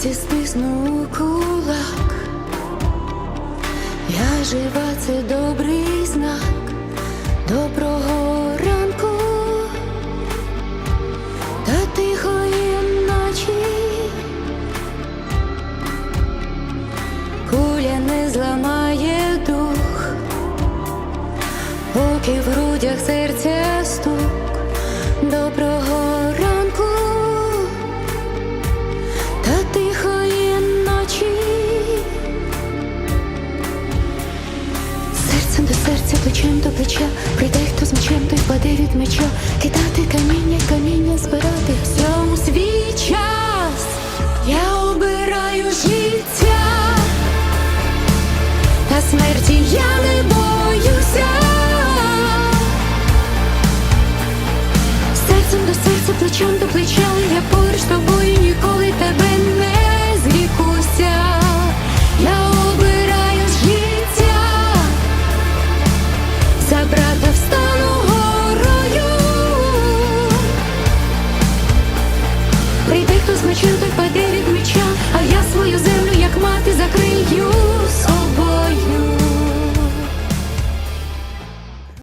серці стисну кулак. Я жива, це добрий знак. Доброго ранку та тихої ночі. Куля не зламає дух, поки в грудях серця стук. Плечем до плеча, прийде хто з мечем, той впаде від меча, кидати каміння, каміння збирати. Всьому свій час. Я обираю життя, та смерті я не боюся. Серцем до серця, плечем до плеча, я поруч Прийти, хто змочив, той